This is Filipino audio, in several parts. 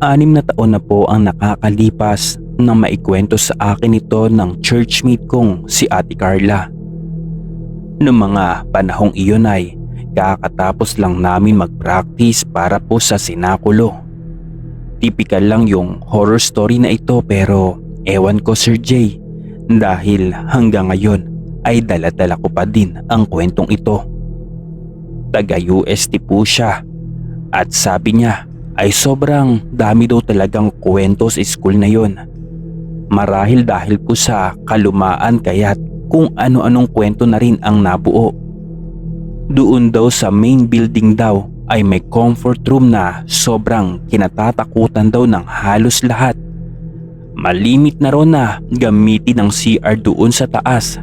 Anim na taon na po ang nakakalipas nang maikwento sa akin ito ng churchmate kong si Ate Carla. Noong mga panahong iyon ay kakatapos lang namin mag-practice para po sa sinakulo. Typical lang yung horror story na ito pero ewan ko Sir Jay dahil hanggang ngayon ay daladala ko pa din ang kwentong ito. Taga UST po siya at sabi niya ay sobrang dami daw talagang kwento sa school na yon. Marahil dahil po sa kalumaan kaya't kung ano-anong kwento na rin ang nabuo. Doon daw sa main building daw ay may comfort room na sobrang kinatatakutan daw ng halos lahat. Malimit na raw na gamitin ang CR doon sa taas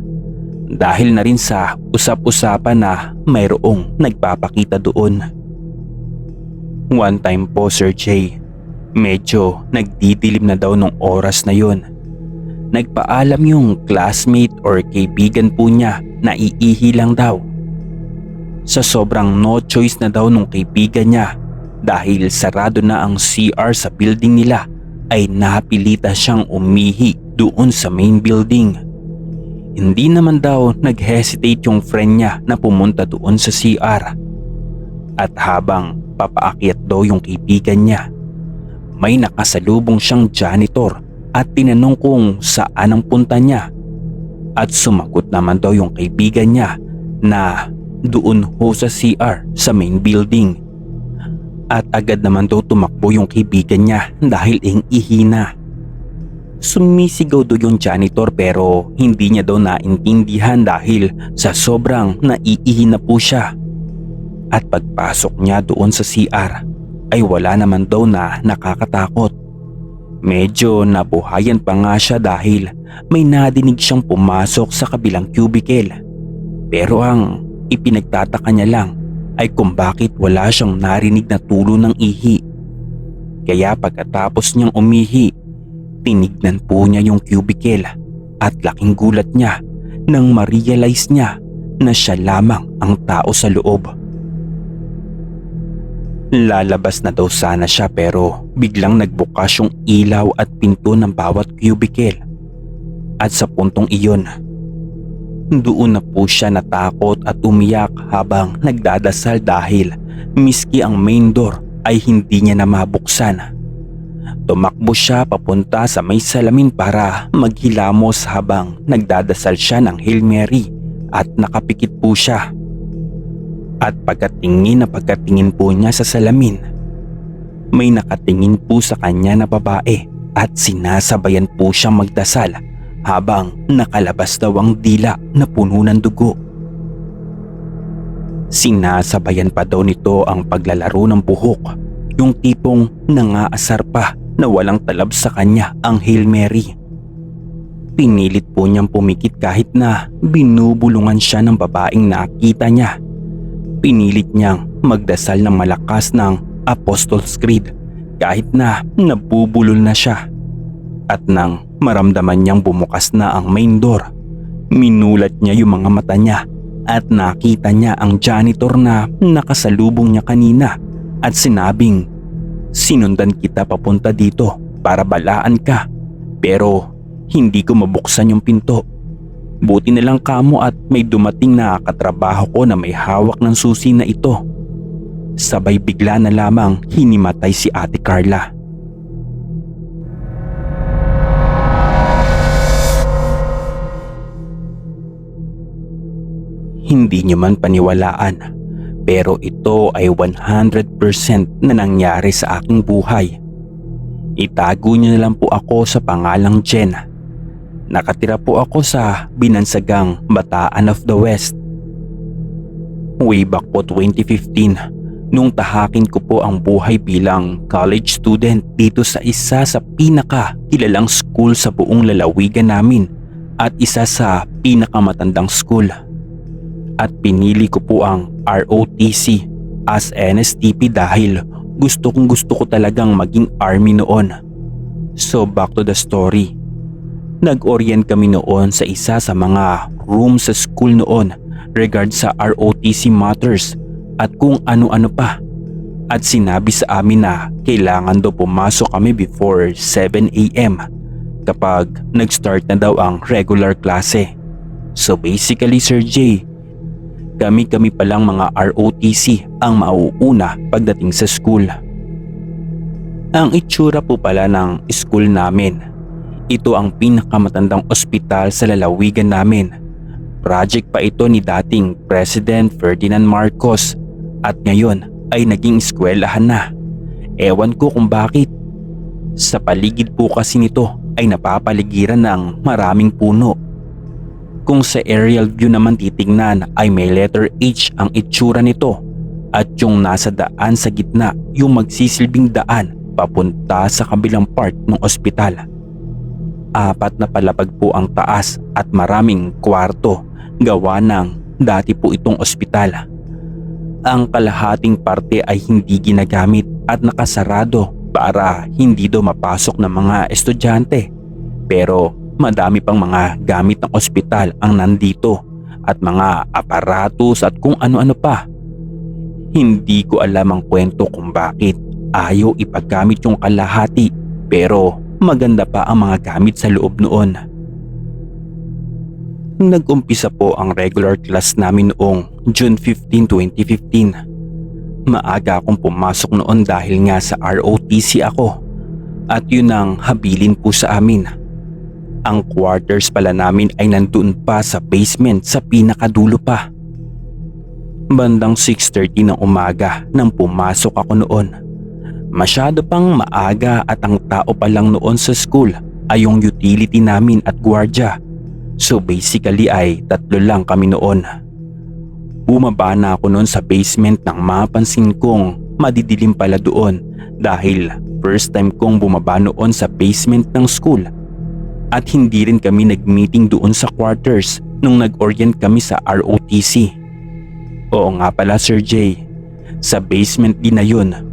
dahil na rin sa usap-usapan na mayroong nagpapakita doon. One time po Sir Jay, medyo nagdidilim na daw nung oras na yon. Nagpaalam yung classmate or kaibigan po niya na iihi lang daw. Sa sobrang no choice na daw nung kaibigan niya dahil sarado na ang CR sa building nila ay napilita siyang umihi doon sa main building. Hindi naman daw nag-hesitate yung friend niya na pumunta doon sa CR. At habang Papaakyat daw yung kaibigan niya. May nakasalubong siyang janitor at tinanong kung saan ang punta niya. At sumagot naman daw yung kaibigan niya na doon ho sa CR sa main building. At agad naman daw tumakbo yung kaibigan niya dahil ing ihina. Sumisigaw daw yung janitor pero hindi niya daw naintindihan dahil sa sobrang naiihi na po siya. At pagpasok niya doon sa CR ay wala naman daw na nakakatakot. Medyo nabuhayan pa nga siya dahil may nadinig siyang pumasok sa kabilang cubicle. Pero ang ipinagtataka niya lang ay kung bakit wala siyang narinig na tulo ng ihi. Kaya pagkatapos niyang umihi, tinignan po niya yung cubicle at laking gulat niya nang ma-realize niya na siya lamang ang tao sa loob. Lalabas na daw sana siya pero biglang nagbukas yung ilaw at pinto ng bawat cubicle. At sa puntong iyon, doon na po siya natakot at umiyak habang nagdadasal dahil miski ang main door ay hindi niya na mabuksan. Tumakbo siya papunta sa may salamin para maghilamos habang nagdadasal siya ng Hail Mary at nakapikit po siya. At pagkatingin na pagkatingin po niya sa salamin, may nakatingin po sa kanya na babae at sinasabayan po siyang magdasal habang nakalabas daw ang dila na puno ng dugo. Sinasabayan pa daw nito ang paglalaro ng buhok, yung tipong nangaasar pa na walang talab sa kanya ang Hail Mary. Pinilit po niyang pumikit kahit na binubulungan siya ng babaeng nakita niya Pinilit niyang magdasal ng malakas ng Apostles' Creed kahit na nabubulol na siya. At nang maramdaman niyang bumukas na ang main door, minulat niya yung mga mata niya at nakita niya ang janitor na nakasalubong niya kanina at sinabing, Sinundan kita papunta dito para balaan ka pero hindi ko mabuksan yung pinto Buti na lang kamo at may dumating na katrabaho ko na may hawak ng susi na ito. Sabay bigla na lamang hinimatay si ate Carla. Hindi niyo man paniwalaan pero ito ay 100% na nangyari sa aking buhay. Itago niyo na lang po ako sa pangalang Jen Nakatira po ako sa binansagang Bataan of the West. Way back po 2015 nung tahakin ko po ang buhay bilang college student dito sa isa sa pinaka kilalang school sa buong lalawigan namin at isa sa pinakamatandang school. At pinili ko po ang ROTC as NSTP dahil gusto kong gusto ko talagang maging army noon. So back to the story. Nag-orient kami noon sa isa sa mga room sa school noon regard sa ROTC matters at kung ano-ano pa. at sinabi sa amin na kailangan daw pumasok kami before 7am kapag nag-start na daw ang regular klase. So basically Sir J, kami-kami palang mga ROTC ang mauuna pagdating sa school. Ang itsura po pala ng school namin. Ito ang pinakamatandang ospital sa lalawigan namin. Project pa ito ni dating President Ferdinand Marcos at ngayon ay naging eskwelahan na. Ewan ko kung bakit. Sa paligid po kasi nito ay napapaligiran ng maraming puno. Kung sa aerial view naman titingnan ay may letter H ang itsura nito at yung nasa daan sa gitna yung magsisilbing daan papunta sa kabilang part ng ospital. Apat na palapag po ang taas at maraming kwarto gawa ng dati po itong ospital. Ang kalahating parte ay hindi ginagamit at nakasarado para hindi daw mapasok ng mga estudyante. Pero madami pang mga gamit ng ospital ang nandito at mga aparatos at kung ano-ano pa. Hindi ko alam ang kwento kung bakit ayaw ipaggamit yung kalahati pero maganda pa ang mga gamit sa loob noon. Nag-umpisa po ang regular class namin noong June 15, 2015. Maaga akong pumasok noon dahil nga sa ROTC ako at yun ang habilin po sa amin. Ang quarters pala namin ay nandun pa sa basement sa pinakadulo pa. Bandang 6.30 ng umaga nang pumasok ako noon. Masyado pang maaga at ang tao pa lang noon sa school ay yung utility namin at gwardya So basically ay tatlo lang kami noon. Bumaba na ako noon sa basement nang mapansin kong madidilim pala doon dahil first time kong bumaba noon sa basement ng school. At hindi rin kami nag-meeting doon sa quarters nung nag-orient kami sa ROTC. Oo nga pala Sir J, sa basement din na yun.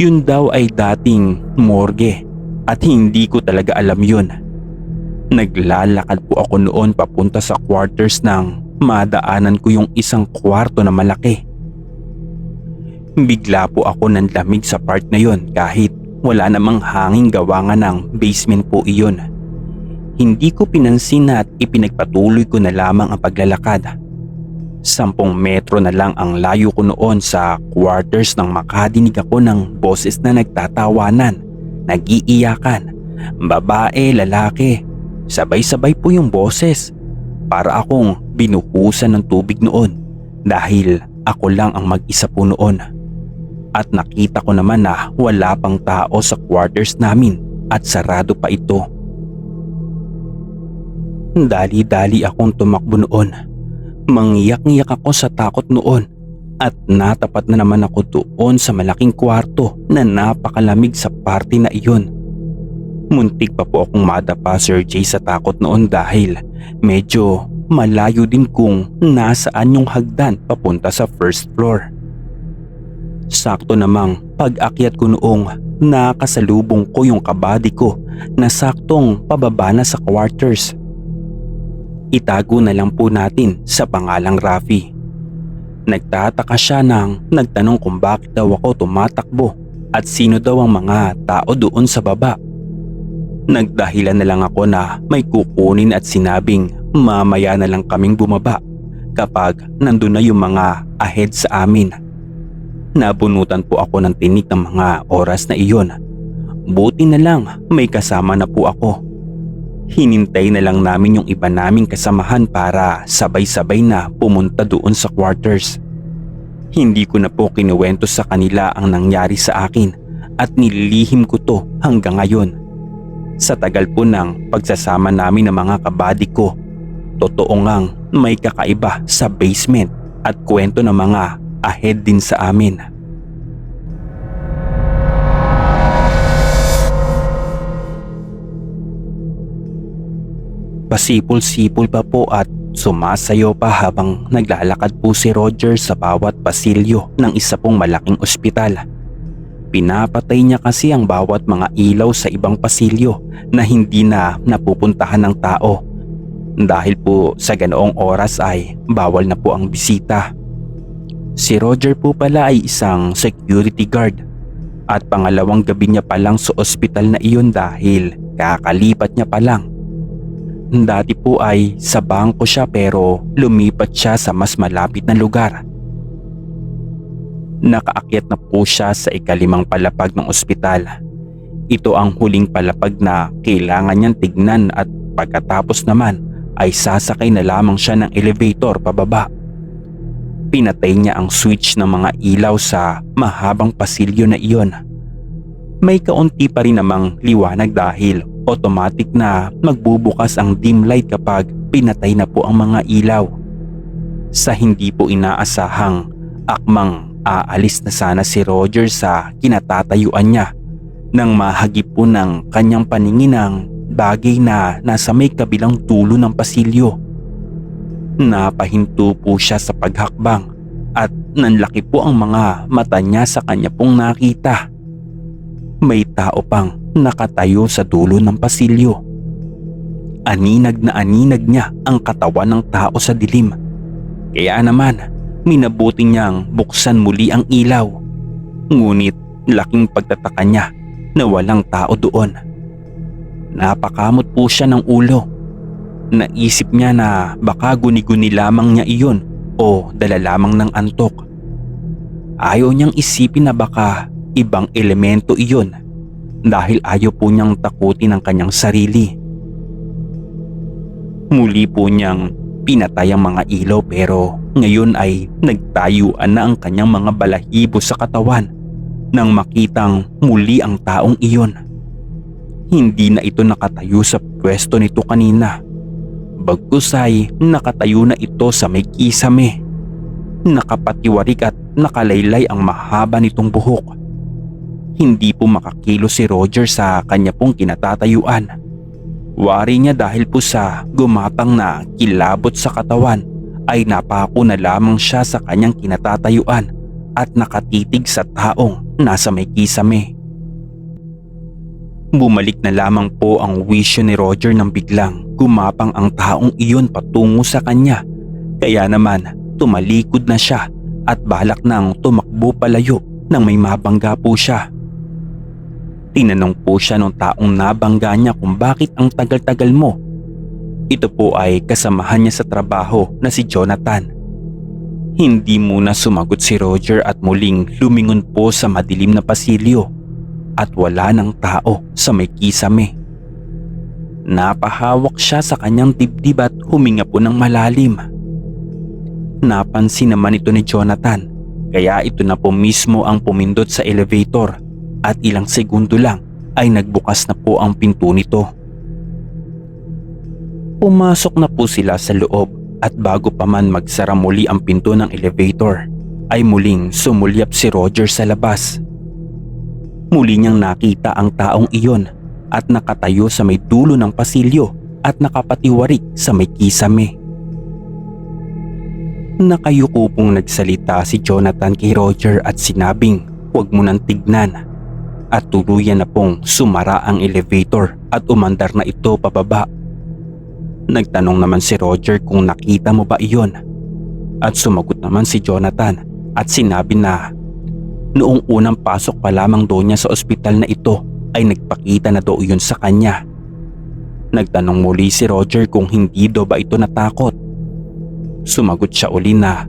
Yun daw ay dating morgue at hindi ko talaga alam yun. Naglalakad po ako noon papunta sa quarters nang madaanan ko yung isang kwarto na malaki. Bigla po ako ng lamig sa part na yon kahit wala namang hanging gawa nga ng basement po iyon. Hindi ko pinansin at ipinagpatuloy ko na lamang ang paglalakad. Sampung metro na lang ang layo ko noon sa quarters nang makadinig ako ng boses na nagtatawanan, nag-iiyakan, babae, lalaki, Sabay-sabay po yung boses. Para akong binuhusan ng tubig noon dahil ako lang ang mag-isa po noon. At nakita ko naman na wala pang tao sa quarters namin at sarado pa ito. Dali-dali akong tumakbo noon. Mangyak-ngyak ako sa takot noon at natapat na naman ako doon sa malaking kwarto na napakalamig sa party na iyon. Muntik pa po akong madapa Sir Jay sa takot noon dahil medyo malayo din kung nasaan yung hagdan papunta sa first floor. Sakto namang pag-akyat ko noong nakasalubong ko yung kabady ko na saktong pababa na sa quarters. Itago na lang po natin sa pangalang Rafi. Nagtataka siya nang nagtanong kung bakit daw ako tumatakbo at sino daw ang mga tao doon sa baba. Nagdahilan na lang ako na may kukunin at sinabing mamaya na lang kaming bumaba kapag nandun na yung mga ahead sa amin. Nabunutan po ako ng tinik ng mga oras na iyon. Buti na lang may kasama na po ako. Hinintay na lang namin yung iba naming kasamahan para sabay-sabay na pumunta doon sa quarters. Hindi ko na po kinuwento sa kanila ang nangyari sa akin at nililihim ko to hanggang ngayon. Sa tagal po ng pagsasama namin ng mga kabady ko, totoo ngang may kakaiba sa basement at kwento ng mga ahead din sa amin. Pasipol-sipol pa po at sumasayo pa habang naglalakad po si Roger sa bawat pasilyo ng isa pong malaking ospital Pinapatay niya kasi ang bawat mga ilaw sa ibang pasilyo na hindi na napupuntahan ng tao. Dahil po sa ganoong oras ay bawal na po ang bisita. Si Roger po pala ay isang security guard at pangalawang gabi niya pa lang sa ospital na iyon dahil kakalipat niya pa lang. Dati po ay sa bangko siya pero lumipat siya sa mas malapit na lugar. Nakaakyat na po siya sa ikalimang palapag ng ospital. Ito ang huling palapag na kailangan niyang tignan at pagkatapos naman ay sasakay na lamang siya ng elevator pababa. Pinatay niya ang switch ng mga ilaw sa mahabang pasilyo na iyon. May kaunti pa rin namang liwanag dahil automatic na magbubukas ang dim light kapag pinatay na po ang mga ilaw. Sa hindi po inaasahang akmang aalis na sana si Roger sa kinatatayuan niya nang mahagip po ng kanyang paningin ang bagay na nasa may kabilang dulo ng pasilyo. Napahinto po siya sa paghakbang at nanlaki po ang mga mata niya sa kanya pong nakita. May tao pang nakatayo sa dulo ng pasilyo. Aninag na aninag niya ang katawan ng tao sa dilim. Kaya naman, minabuti niyang buksan muli ang ilaw. Ngunit laking pagtataka niya na walang tao doon. Napakamot po siya ng ulo. Naisip niya na baka guni-guni lamang niya iyon o dala lamang ng antok. Ayaw niyang isipin na baka ibang elemento iyon dahil ayaw po niyang takutin ang kanyang sarili. Muli po niyang pinatay ang mga ilaw pero ngayon ay nagtayuan na ang kanyang mga balahibo sa katawan nang makitang muli ang taong iyon. Hindi na ito nakatayo sa pwesto nito kanina. Bagkus ay nakatayo na ito sa may kisame. Nakapatiwarik at nakalaylay ang mahaba nitong buhok. Hindi po makakilo si Roger sa kanya pong kinatatayuan. Wari niya dahil po sa gumatang na kilabot sa katawan ay napako na lamang siya sa kanyang kinatatayuan at nakatitig sa taong nasa may kisame. Bumalik na lamang po ang wisyo ni Roger nang biglang gumapang ang taong iyon patungo sa kanya. Kaya naman tumalikod na siya at balak nang tumakbo palayo nang may mabangga po siya. Tinanong po siya ng taong nabangga niya kung bakit ang tagal-tagal mo. Ito po ay kasamahan niya sa trabaho na si Jonathan. Hindi muna sumagot si Roger at muling lumingon po sa madilim na pasilyo at wala ng tao sa may kisame. Napahawak siya sa kanyang dibdib at huminga po ng malalim. Napansin naman ito ni Jonathan kaya ito na po mismo ang pumindot sa elevator at ilang segundo lang ay nagbukas na po ang pinto nito. Pumasok na po sila sa loob at bago pa man magsara muli ang pinto ng elevator ay muling sumulyap si Roger sa labas. Muli niyang nakita ang taong iyon at nakatayo sa may dulo ng pasilyo at nakapatiwarik sa may kisame. Nakayuko pong nagsalita si Jonathan kay Roger at sinabing huwag mo nang tignan at tuluyan na pong sumara ang elevator at umandar na ito pababa. Nagtanong naman si Roger kung nakita mo ba iyon at sumagot naman si Jonathan at sinabi na noong unang pasok pa lamang daw niya sa ospital na ito ay nagpakita na daw iyon sa kanya. Nagtanong muli si Roger kung hindi daw ba ito natakot. Sumagot siya uli na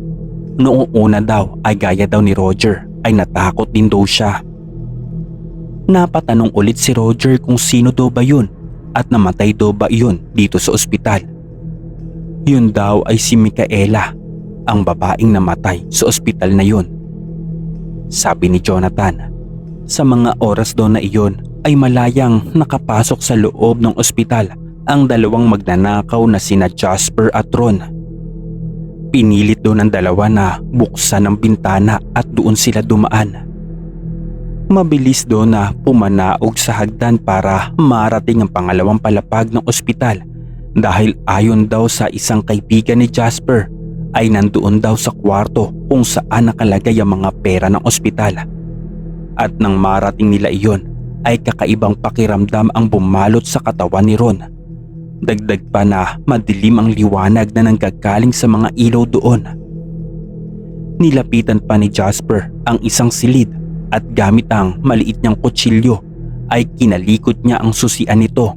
noong una daw ay gaya daw ni Roger ay natakot din daw siya. Napatanong ulit si Roger kung sino daw ba yun at namatay daw ba yun dito sa ospital. Yun daw ay si Micaela, ang babaeng namatay sa ospital na yun. Sabi ni Jonathan, sa mga oras daw na iyon ay malayang nakapasok sa loob ng ospital ang dalawang magnanakaw na sina Jasper at Ron. Pinilit daw ng dalawa na buksan ang bintana at doon sila dumaan. Mabilis doon na pumanaog sa hagdan para marating ang pangalawang palapag ng ospital dahil ayon daw sa isang kaibigan ni Jasper ay nandoon daw sa kwarto kung saan nakalagay ang mga pera ng ospital. At nang marating nila iyon ay kakaibang pakiramdam ang bumalot sa katawan ni Ron. Dagdag pa na madilim ang liwanag na nanggagaling sa mga ilaw doon. Nilapitan pa ni Jasper ang isang silid at gamit ang maliit niyang kutsilyo ay kinalikot niya ang susian nito.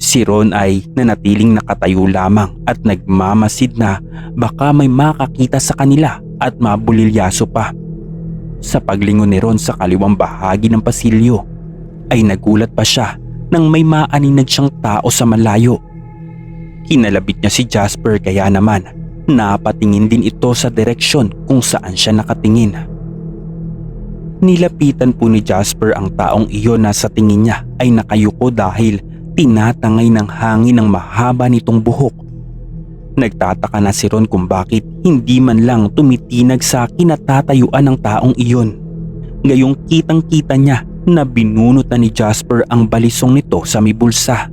Si Ron ay nanatiling nakatayo lamang at nagmamasid na baka may makakita sa kanila at mabulilyaso pa. Sa paglingon ni Ron sa kaliwang bahagi ng pasilyo ay nagulat pa siya nang may maaninag siyang tao sa malayo. Kinalabit niya si Jasper kaya naman napatingin din ito sa direksyon kung saan siya nakatingin. Nilapitan po ni Jasper ang taong iyon na sa tingin niya ay nakayuko dahil tinatangay ng hangin ng mahaba nitong buhok. Nagtataka na si Ron kung bakit hindi man lang tumitinag sa kinatatayuan ng taong iyon. Gayong kitang kita niya na binunot na ni Jasper ang balisong nito sa may bulsa.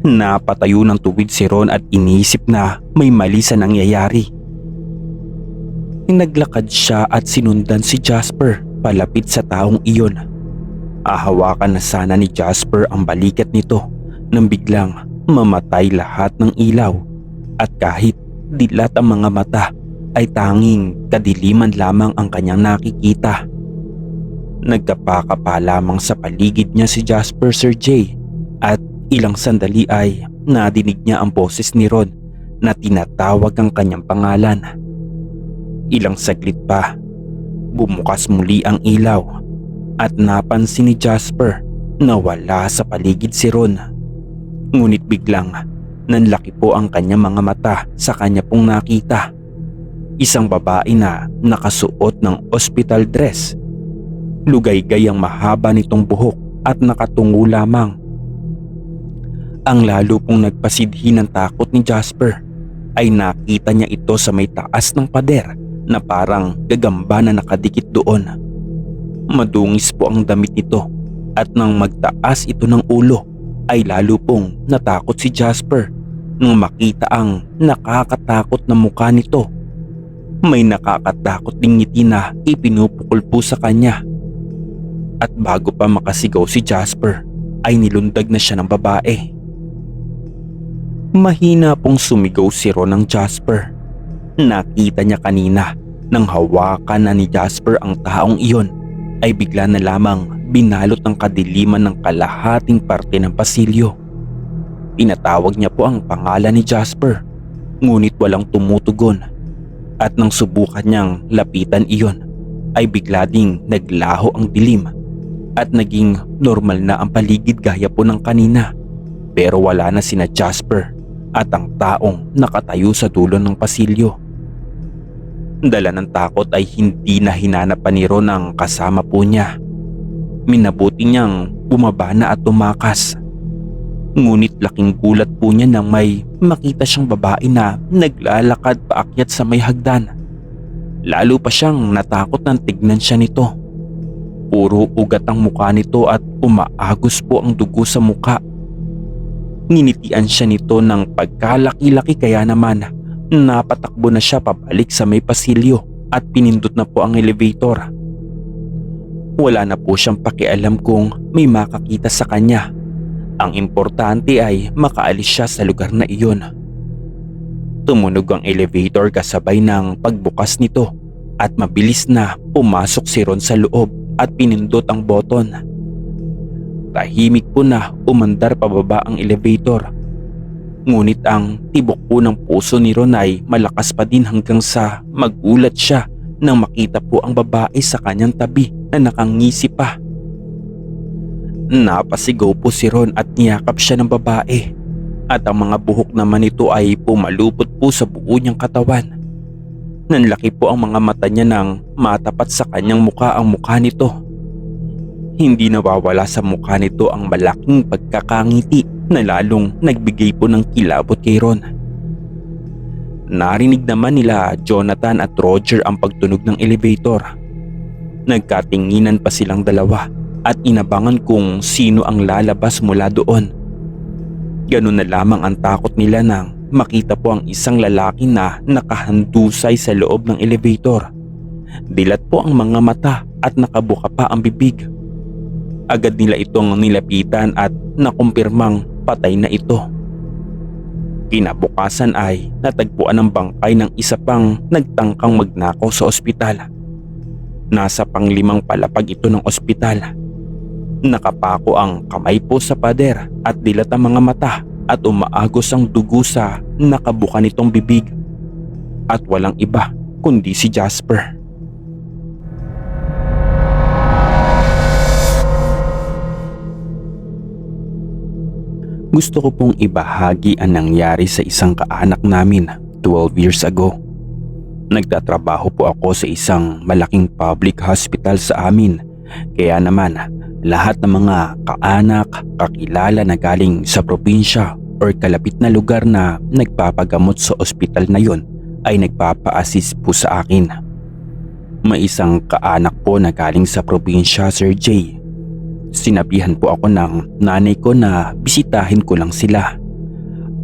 Napatayo ng tuwid si Ron at iniisip na may mali sa nangyayari. Naglakad siya at sinundan si Jasper palapit sa taong iyon. Ahawakan na sana ni Jasper ang balikat nito nang biglang mamatay lahat ng ilaw at kahit dilat ang mga mata ay tanging kadiliman lamang ang kanyang nakikita. Nagkapaka pa lamang sa paligid niya si Jasper Sir J at ilang sandali ay nadinig niya ang boses ni Ron na tinatawag ang kanyang pangalan. Ilang saglit pa, bumukas muli ang ilaw at napansin ni Jasper na wala sa paligid si Ron. Ngunit biglang nanlaki po ang kanyang mga mata sa kanya pong nakita. Isang babae na nakasuot ng hospital dress. Lugaygay ang mahaba nitong buhok at nakatungo lamang. Ang lalo pong nagpasidhi ng takot ni Jasper ay nakita niya ito sa may taas ng pader na parang gagamba na nakadikit doon. Madungis po ang damit nito at nang magtaas ito ng ulo ay lalo pong natakot si Jasper nang makita ang nakakatakot na mukha nito. May nakakatakot ding ngiti na ipinupukol po sa kanya. At bago pa makasigaw si Jasper ay nilundag na siya ng babae. Mahina pong sumigaw si Ron ng Jasper. Nakita niya kanina nang hawakan na ni Jasper ang taong iyon ay bigla na lamang binalot ng kadiliman ng kalahating parte ng pasilyo. Pinatawag niya po ang pangalan ni Jasper ngunit walang tumutugon at nang subukan niyang lapitan iyon ay bigla ding naglaho ang dilim at naging normal na ang paligid gaya po ng kanina pero wala na sina Jasper at ang taong nakatayo sa dulo ng pasilyo. Dala ng takot ay hindi na hinanap pa ni Ron ang kasama po niya. Minabuti niyang bumaba na at tumakas. Ngunit laking gulat po niya nang may makita siyang babae na naglalakad paakyat sa may hagdan. Lalo pa siyang natakot nang tignan siya nito. Puro ugat ang mukha nito at umaagos po ang dugo sa mukha Ninitian siya nito ng pagkalaki-laki kaya naman napatakbo na siya pabalik sa may pasilyo at pinindot na po ang elevator. Wala na po siyang pakialam kung may makakita sa kanya. Ang importante ay makaalis siya sa lugar na iyon. Tumunog ang elevator kasabay ng pagbukas nito at mabilis na pumasok si Ron sa loob at pinindot ang button. Tahimik po na umandar pababa ang elevator. Ngunit ang tibok po ng puso ni Ron ay malakas pa din hanggang sa magulat siya nang makita po ang babae sa kanyang tabi na nakangisi pa. Napasigaw po si Ron at niyakap siya ng babae at ang mga buhok naman nito ay pumalupot po sa buo niyang katawan. Nanlaki po ang mga mata niya nang matapat sa kanyang mukha ang mukha nito hindi nawawala sa mukha nito ang malaking pagkakangiti na lalong nagbigay po ng kilabot kay Ron. Narinig naman nila Jonathan at Roger ang pagtunog ng elevator. Nagkatinginan pa silang dalawa at inabangan kung sino ang lalabas mula doon. Ganun na lamang ang takot nila nang makita po ang isang lalaki na nakahandusay sa loob ng elevator. Dilat po ang mga mata at nakabuka pa ang bibig. Agad nila itong nilapitan at nakumpirmang patay na ito. Kinabukasan ay natagpuan ang bangkay ng isa pang nagtangkang magnakaw sa ospital. Nasa panglimang palapag ito ng ospital. Nakapako ang kamay po sa pader at dilat ang mga mata at umaagos ang dugo sa nakabuka nitong bibig. At walang iba kundi si Jasper. Gusto ko pong ibahagi ang nangyari sa isang kaanak namin 12 years ago. Nagtatrabaho po ako sa isang malaking public hospital sa amin. Kaya naman lahat ng mga kaanak, kakilala na galing sa probinsya or kalapit na lugar na nagpapagamot sa ospital na yon ay nagpapa-assist po sa akin. May isang kaanak po na galing sa probinsya Sir Jay Sinabihan po ako ng nanay ko na bisitahin ko lang sila.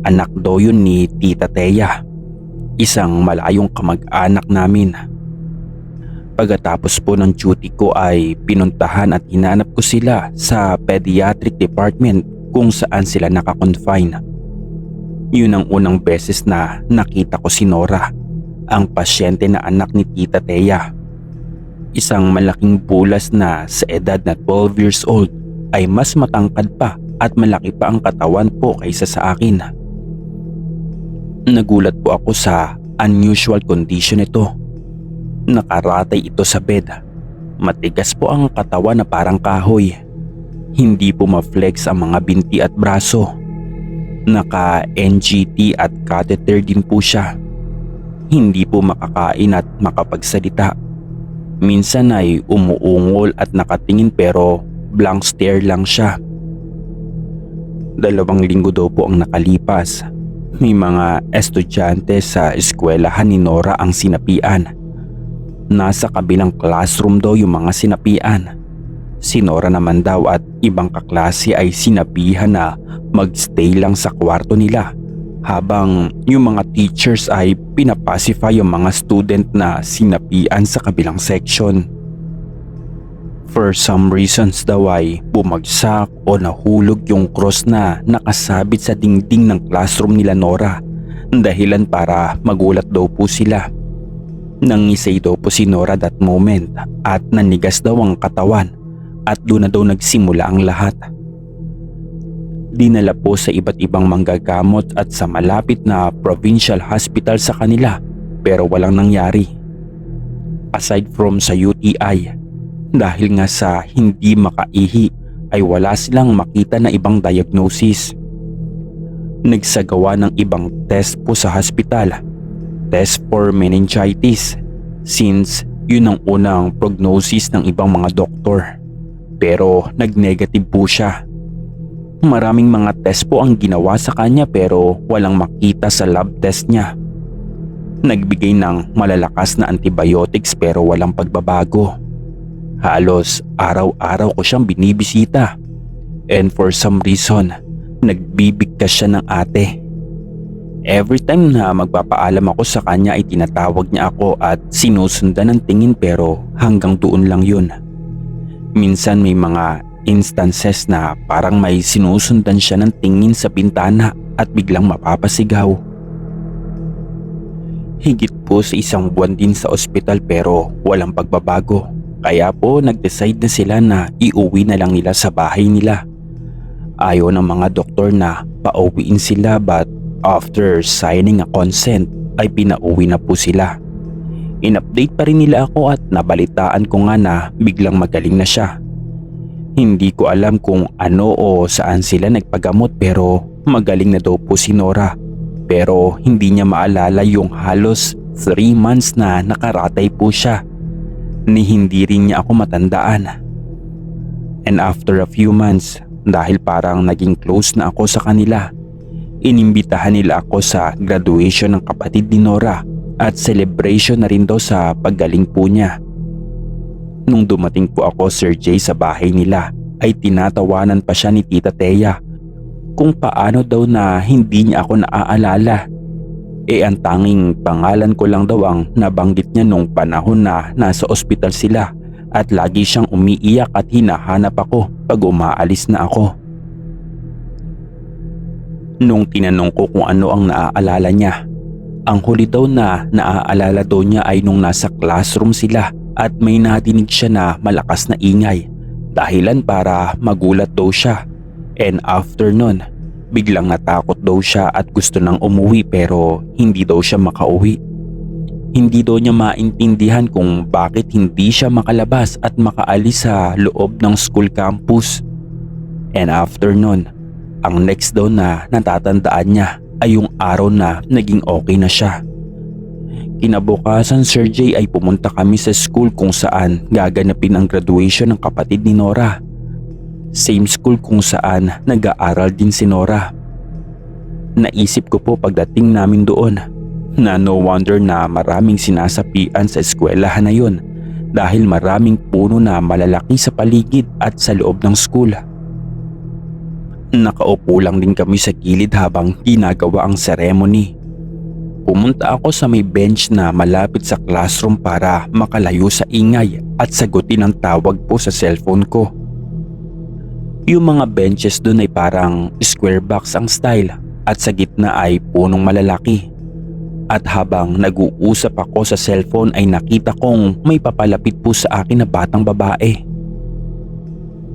Anak daw yun ni Tita Teya, isang malayong kamag-anak namin. Pagkatapos po ng duty ko ay pinuntahan at hinanap ko sila sa pediatric department kung saan sila nakakonfine. Yun ang unang beses na nakita ko si Nora, ang pasyente na anak ni Tita Teya. Isang malaking bulas na sa edad na 12 years old ay mas matangkad pa at malaki pa ang katawan po kaysa sa akin. Nagulat po ako sa unusual condition nito. Nakaratay ito sa bed. Matigas po ang katawan na parang kahoy. Hindi po ma-flex ang mga binti at braso. Naka-NGT at catheter din po siya. Hindi po makakain at makapagsalita. Minsan ay umuungol at nakatingin pero blank stare lang siya. Dalawang linggo daw po ang nakalipas. May mga estudyante sa eskwelahan ni Nora ang sinapian. Nasa kabilang classroom daw yung mga sinapian. Si Nora naman daw at ibang kaklase ay sinabihan na magstay lang sa kwarto nila habang yung mga teachers ay pinapacify yung mga student na sinapian sa kabilang section. For some reasons daw ay bumagsak o nahulog yung cross na nakasabit sa dingding ng classroom nila Nora dahilan para magulat daw po sila. Nangisay daw po si Nora that moment at nanigas daw ang katawan at doon na daw nagsimula ang lahat dinala po sa iba't ibang manggagamot at sa malapit na provincial hospital sa kanila pero walang nangyari. Aside from sa UTI, dahil nga sa hindi makaihi ay wala silang makita na ibang diagnosis. Nagsagawa ng ibang test po sa hospital, test for meningitis since yun ang unang prognosis ng ibang mga doktor. Pero nag-negative po siya Maraming mga test po ang ginawa sa kanya pero walang makita sa lab test niya. Nagbigay ng malalakas na antibiotics pero walang pagbabago. Halos araw-araw ko siyang binibisita. And for some reason, nagbibigkas siya ng ate. Every time na magpapaalam ako sa kanya ay tinatawag niya ako at sinusundan ng tingin pero hanggang doon lang yun. Minsan may mga instances na parang may sinusundan siya ng tingin sa bintana at biglang mapapasigaw. Higit po sa isang buwan din sa ospital pero walang pagbabago. Kaya po nag-decide na sila na iuwi na lang nila sa bahay nila. Ayaw ng mga doktor na pauwiin sila but after signing a consent ay pinauwi na po sila. In-update pa rin nila ako at nabalitaan ko nga na biglang magaling na siya hindi ko alam kung ano o saan sila nagpagamot pero magaling na daw po si Nora. Pero hindi niya maalala yung halos 3 months na nakaratay po siya. Ni hindi rin niya ako matandaan. And after a few months, dahil parang naging close na ako sa kanila, inimbitahan nila ako sa graduation ng kapatid ni Nora at celebration na rin daw sa paggaling po niya. Nung dumating po ako Sir Jay sa bahay nila ay tinatawanan pa siya ni Tita Teya kung paano daw na hindi niya ako naaalala. E ang tanging pangalan ko lang daw ang nabanggit niya nung panahon na nasa ospital sila at lagi siyang umiiyak at hinahanap ako pag umaalis na ako. Nung tinanong ko kung ano ang naaalala niya, ang huli daw na naaalala daw niya ay nung nasa classroom sila at may nadinig siya na malakas na ingay dahilan para magulat daw siya. And after nun, biglang natakot daw siya at gusto nang umuwi pero hindi daw siya makauwi. Hindi daw niya maintindihan kung bakit hindi siya makalabas at makaalis sa loob ng school campus. And after nun, ang next daw na natatandaan niya ay yung araw na naging okay na siya. Kinabukasan Sir Jay ay pumunta kami sa school kung saan gaganapin ang graduation ng kapatid ni Nora. Same school kung saan nag-aaral din si Nora. Naisip ko po pagdating namin doon na no wonder na maraming sinasapian sa eskwelahan na yon dahil maraming puno na malalaki sa paligid at sa loob ng school. Nakaupo lang din kami sa gilid habang ginagawa ang ceremony. Pumunta ako sa may bench na malapit sa classroom para makalayo sa ingay at sagutin ang tawag po sa cellphone ko. Yung mga benches doon ay parang square box ang style at sa gitna ay punong malalaki. At habang nag-uusap ako sa cellphone ay nakita kong may papalapit po sa akin na batang babae.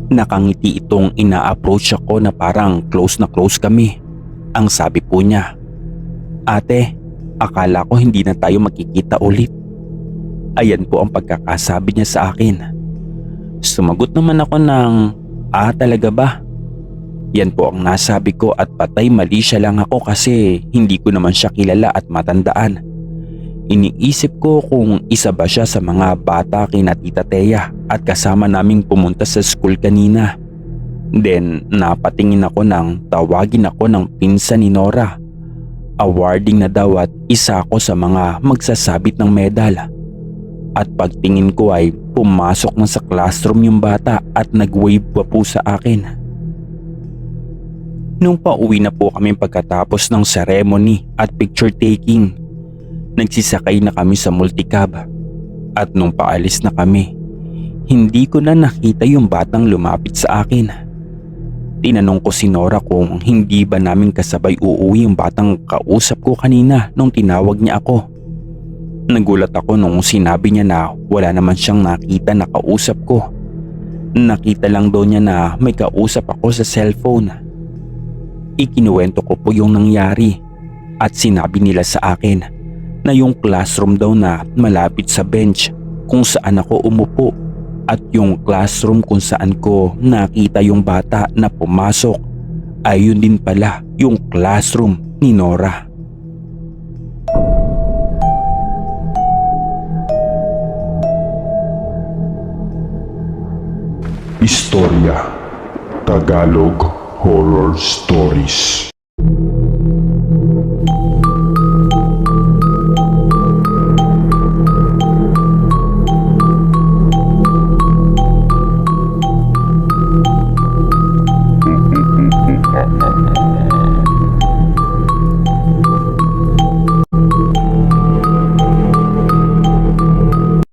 Nakangiti itong ina-approach ako na parang close na close kami. Ang sabi po niya, Ate, akala ko hindi na tayo magkikita ulit. Ayan po ang pagkakasabi niya sa akin. Sumagot naman ako ng, Ah talaga ba? Yan po ang nasabi ko at patay mali siya lang ako kasi hindi ko naman siya kilala at matandaan. Iniisip ko kung isa ba siya sa mga bata kina Tita Teya at kasama naming pumunta sa school kanina. Then napatingin ako nang tawagin ako ng pinsan ni Nora. Awarding na daw at isa ako sa mga magsasabit ng medal. At pagtingin ko ay pumasok na sa classroom yung bata at nag-wave pa po sa akin. Nung pauwi na po kami pagkatapos ng ceremony at picture taking, nagsisakay na kami sa multicab. At nung paalis na kami, hindi ko na nakita yung batang lumapit sa akin. Tinanong ko si Nora kung hindi ba namin kasabay uuwi yung batang kausap ko kanina nung tinawag niya ako. Nagulat ako nung sinabi niya na wala naman siyang nakita na kausap ko. Nakita lang daw niya na may kausap ako sa cellphone. Ikinuwento ko po yung nangyari at sinabi nila sa akin na yung classroom daw na malapit sa bench kung saan ako umupo at yung classroom kung saan ko nakita yung bata na pumasok ay yun din pala yung classroom ni Nora. Istorya Tagalog Horror Stories